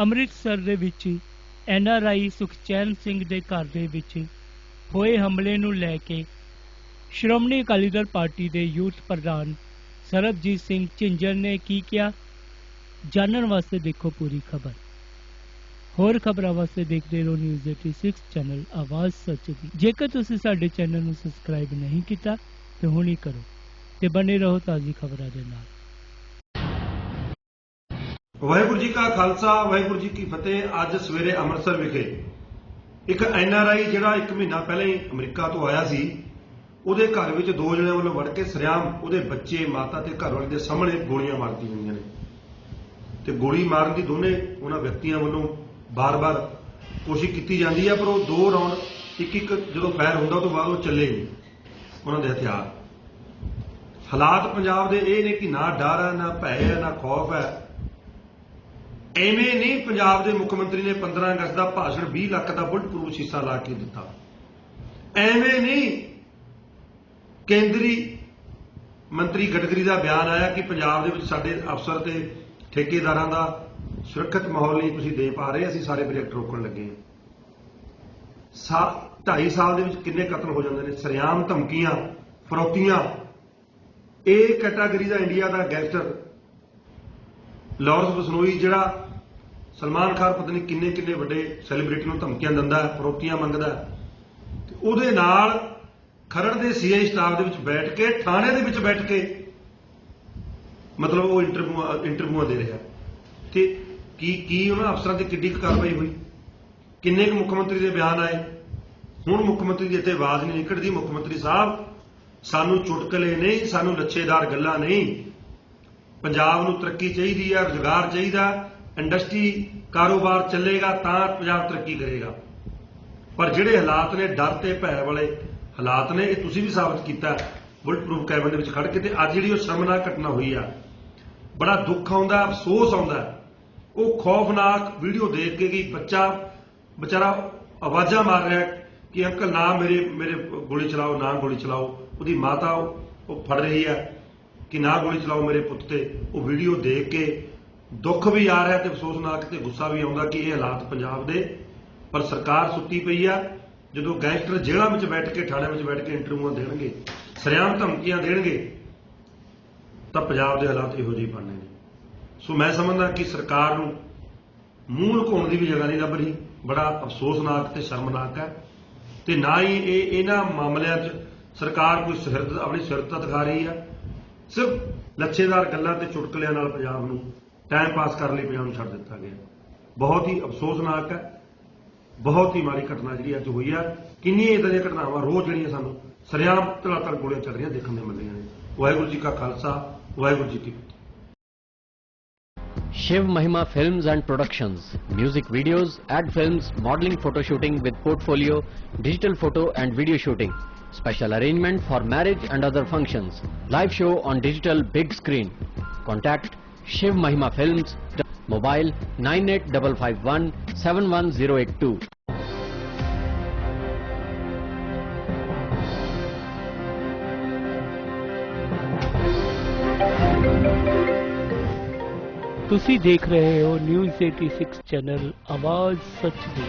ਅੰਮ੍ਰਿਤਸਰ ਦੇ ਵਿੱਚ ਐਨਆਰਆਈ ਸੁਖਚੈਨ ਸਿੰਘ ਦੇ ਘਰ ਦੇ ਵਿੱਚ ਹੋਏ ਹਮਲੇ ਨੂੰ ਲੈ ਕੇ ਸ਼੍ਰੋਮਣੀ ਅਕਾਲੀ ਦਲ ਪਾਰਟੀ ਦੇ ਯੂਥ ਪ੍ਰਧਾਨ ਸਰਬਜੀਤ ਸਿੰਘ ਝਿੰਜਰ ਨੇ ਕੀ ਕਿਹਾ? ਜਾਣਨ ਵਾਸਤੇ ਦੇਖੋ ਪੂਰੀ ਖਬਰ। ਹੋਰ ਖਬਰਾਂ ਵਾਸਤੇ ਦੇਖਦੇ ਰਹੋ ਨਿਊਜ਼ 86 ਚੈਨਲ ਆਵਾਜ਼ ਸੱਚ ਦੀ। ਜੇਕਰ ਤੁਸੀਂ ਸਾਡੇ ਚੈਨਲ ਨੂੰ ਸਬਸਕ੍ਰਾਈਬ ਨਹੀਂ ਕੀਤਾ, ਤੇ ਹੁਣੀ ਕਰੋ ਤੇ ਬਨੇ ਰਹੋ ਤਾਜ਼ੀ ਖਬਰਾਂ ਦੇ ਨਾਲ। ਵਾਹਿਗੁਰੂ ਜੀ ਕਾ ਖਾਲਸਾ, ਵਾਹਿਗੁਰੂ ਜੀ ਕੀ ਫਤਿਹ। ਅੱਜ ਸਵੇਰੇ ਅੰਮ੍ਰਿਤਸਰ ਵਿਖੇ ਇੱਕ ਐਨਆਰਆਈ ਜਿਹੜਾ 1 ਮਹੀਨਾ ਪਹਿਲਾਂ ਹੀ ਅਮਰੀਕਾ ਤੋਂ ਆਇਆ ਸੀ, ਉਹਦੇ ਘਰ ਵਿੱਚ ਦੋ ਜਣਿਆਂ ਵੱਲੋਂ ਵੜ ਕੇ ਸਰਿਆਮ ਉਹਦੇ ਬੱਚੇ, ਮਾਤਾ ਤੇ ਘਰ ਵਾਲੇ ਦੇ ਸਾਹਮਣੇ ਗੋਲੀਆਂ ਮਾਰਤੀਆਂ ਹੋਈਆਂ ਨੇ। ਤੇ ਗੋਲੀ ਮਾਰਨ ਦੀ ਦੋਨੇ ਉਹਨਾਂ ਵਿਅਕਤੀਆਂ ਵੱਲੋਂ ਬਾਰ-ਬਾਰ ਕੋਸ਼ਿਸ਼ ਕੀਤੀ ਜਾਂਦੀ ਹੈ, ਪਰ ਉਹ ਦੋ ਰਾਉਂਡ ਇੱਕ ਇੱਕ ਜਦੋਂ ਫਾਇਰ ਹੁੰਦਾ ਉਹ ਤੋਂ ਬਾਅਦ ਉਹ ਚੱਲੇ ਨਹੀਂ, ਉਹਨਾਂ ਦੇ ਹਥਿਆਰ। ਹਾਲਾਤ ਪੰਜਾਬ ਦੇ ਇਹ ਨੇ ਕਿ ਨਾ ਡਰ ਹੈ, ਨਾ ਭੈ ਹੈ, ਨਾ ਖੌਫ ਹੈ। ਐਵੇਂ ਨਹੀਂ ਪੰਜਾਬ ਦੇ ਮੁੱਖ ਮੰਤਰੀ ਨੇ 15 ਅਗਸਤ ਦਾ ਭਾਸ਼ਣ 20 ਲੱਖ ਦਾ ਬੁਲਟ ਪ੍ਰੂਫ ਸ਼ੀਸ਼ਾ ਲਾ ਕੇ ਦਿੱਤਾ। ਐਵੇਂ ਨਹੀਂ ਕੇਂਦਰੀ ਮੰਤਰੀ ਗਡਕਰੀ ਦਾ ਬਿਆਨ ਆਇਆ ਕਿ ਪੰਜਾਬ ਦੇ ਵਿੱਚ ਸਾਡੇ ਅਫਸਰ ਤੇ ਠੇਕੇਦਾਰਾਂ ਦਾ ਸੁਰੱਖਿਅਤ ਮਾਹੌਲ ਨਹੀਂ ਤੁਸੀਂ ਦੇ ਪਾ ਰਹੇ, ਅਸੀਂ ਸਾਰੇ ਪ੍ਰੋਜੈਕਟ ਰੋਕਣ ਲੱਗੇ ਹਾਂ। ਸਾ 2.5 ਸਾਲ ਦੇ ਵਿੱਚ ਕਿੰਨੇ ਕਤਲ ਹੋ ਜਾਂਦੇ ਨੇ, ਸਰਿਆਮ ਧਮਕੀਆਂ, ਫਰੋਤੀਆਂ। ਇਹ ਕੈਟਾਗਰੀ ਦਾ ਇੰਡੀਆ ਦਾ ਗੈਂਗਸਟਰ ਲਾਰੈਂਸ ਬਸਨੋਈ ਜਿਹੜਾ ਸਲਮਾਨ ਖਾਨ ਪਤਾ ਨਹੀਂ ਕਿੰਨੇ ਕਿੰਨੇ ਵੱਡੇ ਸੈਲੀਬ੍ਰਿਟੀ ਨੂੰ ਧਮਕੀਆਂ ਦਿੰਦਾ ਹੈ ਫਰੋਤੀਆਂ ਮੰਗਦਾ। ਤੇ ਉਹਦੇ ਨਾਲ ਖਰੜ ਦੇ ਸੀਆਈ ਸਟਾਫ ਦੇ ਵਿੱਚ ਬੈਠ ਕੇ, ਥਾਣੇ ਦੇ ਵਿੱਚ ਬੈਠ ਕੇ ਮਤਲਬ ਉਹ ਇੰਟਰਵਿਊ ਇੰਟਰਵਿਊਆਂ ਦੇ ਰਿਹਾ। ਤੇ ਕੀ ਕੀ ਉਹਨਾਂ ਅਫਸਰਾਂ ਤੇ ਕਿੱਡੀ ਕੁ ਕਾਰਵਾਈ ਹੋਈ? ਕਿੰਨੇ ਕੁ ਮੁੱਖ ਮੰਤਰੀ ਦੇ ਬਿਆਨ ਆਏ? ਹੁਣ ਮੁੱਖ ਮੰਤਰੀ ਦੀ ਇੱਥੇ ਆਵਾਜ਼ ਨਹੀਂ ਨਿਕਲਦੀ। ਮੁੱਖ ਮੰਤਰੀ ਸਾਹਿਬ, ਸਾਨੂੰ ਚੁਟਕਲੇ ਨਹੀਂ, ਸਾਨੂੰ ਲੱਛੇਦਾਰ ਗੱਲਾਂ ਨਹੀਂ। ਪੰਜਾਬ ਨੂੰ ਤਰੱਕੀ ਚਾਹੀਦੀ ਹੈ ਰੁਜ਼ਗਾਰ ਚਾਹੀਦਾ। ਇੰਡਸਟਰੀ ਕਾਰੋਬਾਰ ਚੱਲੇਗਾ ਤਾਂ ਪੰਜਾਬ ਤਰੱਕੀ ਕਰੇਗਾ। ਪਰ ਜਿਹੜੇ ਹਾਲਾਤ ਨੇ, ਡਰ ਤੇ ਭੈ ਵਾਲੇ ਹਾਲਾਤ ਨੇ, ਇਹ ਤੁਸੀਂ ਵੀ ਸਾਬਤ ਕੀਤਾ। ਬੁਲਟ ਪ੍ਰੂਫ ਕੈਬਨ ਦੇ ਵਿੱਚ ਖੜ ਕੇ ਤੇ ਅੱਜ ਜਿਹੜੀ ਉਹ ਸ਼ਰਮਨਾਕ ਘਟਨਾ ਹੋਈ ਆ, ਬੜਾ ਦੁੱਖ ਆਉਂਦਾ, ਅਫਸੋਸ ਆਉਂਦਾ। ਉਹ ਖੌਫਨਾਕ ਵੀਡੀਓ ਦੇਖ ਕੇ ਕਿ ਬੱਚਾ, ਵਿਚਾਰਾ ਆਵਾਜ਼ਾਂ ਮਾਰ ਰਿਹਾ ਕਿ, ਅੰਕਲ, ਨਾ ਮੇਰੇ ਮੇਰੇ ਗੋਲੀ ਚਲਾਓ, ਨਾ ਗੋਲੀ ਚਲਾਓ। ਉਹਦੀ ਮਾਤਾ ਉਹ ਉਹ ਫੜ ਰਹੀ ਹੈ ਕਿ ਨਾ ਗੋਲੀ ਚਲਾਓ ਮੇਰੇ ਪੁੱਤ ਤੇ। ਉਹ ਵੀਡੀਓ ਦੇਖ ਕੇ ਦੁੱਖ ਵੀ ਆ ਰਿਹਾ ਤੇ ਅਫਸੋਸਨਾਕ ਤੇ ਗੁੱਸਾ ਵੀ ਆਉਂਦਾ ਕਿ ਇਹ ਹਾਲਾਤ ਪੰਜਾਬ ਦੇ, ਪਰ ਸਰਕਾਰ ਸੁੱਤੀ ਪਈ ਆ। ਜਦੋਂ ਗੈਂਗਸਟਰ ਜੇਲ੍ਹਾਂ ਵਿੱਚ ਬੈਠ ਕੇ ਥਾਣੇ ਵਿੱਚ ਬੈਠ ਕੇ ਇੰਟਰਵਿਊਆਂ ਦੇਣਗੇ, ਸਰਿਆਮ ਧਮਕੀਆਂ ਦੇਣਗੇ, ਤਾਂ ਪੰਜਾਬ ਦੇ ਹਾਲਾਤ ਇਹੋ ਜਿਹੇ ਬਣਨੇ ਨੇ। ਸੋ ਮੈਂ ਸਮਝਦਾ ਕਿ ਸਰਕਾਰ ਨੂੰ ਮੂੰਹ ਲੁਕਾਉਣ ਦੀ ਵੀ ਜਗ੍ਹਾ ਨਹੀਂ ਲੱਭ ਰਹੀ। ਬੜਾ ਅਫਸੋਸਨਾਕ ਤੇ ਸ਼ਰਮਨਾਕ ਹੈ। ਤੇ ਨਾ ਹੀ ਇਹ ਇਹਨਾਂ ਮਾਮਲਿਆਂ 'ਚ ਸਰਕਾਰ ਕੋਈ ਸਿਰਤ ਆਪਣੀ ਸਿਰਤਾ ਦਿਖਾ ਰਹੀ ਆ। ਸਿਰਫ ਲੱਛੇਦਾਰ ਗੱਲਾਂ ਤੇ ਚੁਟਕਲਿਆਂ ਨਾਲ ਪੰਜਾਬ ਨੂੰ ਟਾਈਮ ਪਾਸ ਕਰਨ ਲਈ ਪੰਜਾਬ ਨੂੰ ਛੱਡ ਦਿੱਤਾ ਗਿਆ ਬਹੁਤ ਹੀ ਅਫਸੋਸਨਾਕ ਹੈ ਬਹੁਤ ਹੀ ਮਾੜੀ ਘਟਨਾ ਜਿਹੜੀ ਅੱਜ ਹੋਈ ਆ ਕਿੰਨੀਆਂ ਇਦਾਂ ਦੀਆਂ ਘਟਨਾਵਾਂ ਰੋਜ਼ ਜਿਹੜੀਆਂ ਸਾਨੂੰ ਸਰਿਆਮ ਧੜਾਧੜ ਗੋਲੀਆਂ ਚੱਲ ਰਹੀਆਂ ਦੇਖਣ ਨੂੰ ਮਿਲ ਰਹੀਆਂ ਨੇ ਵਾਹਿਗੁਰੂ ਜੀ ਕਾ ਖਾਲਸਾ ਵਾਹਿਗੁਰੂ ਜੀ ਕੀ ਫਤਿਹ Shiv Mahima Films and Productions. Music videos, ad films, modeling photo shooting with portfolio, digital photo and video shooting. Special arrangement for marriage and other functions. Live show on digital big screen. Contact Shiv Mahima Films. Mobile 98551 71082. ਤੁਸੀਂ ਦੇਖ ਰਹੇ ਹੋ news 86 channel ਆਵਾਜ਼ ਸੱਚ ਦੀ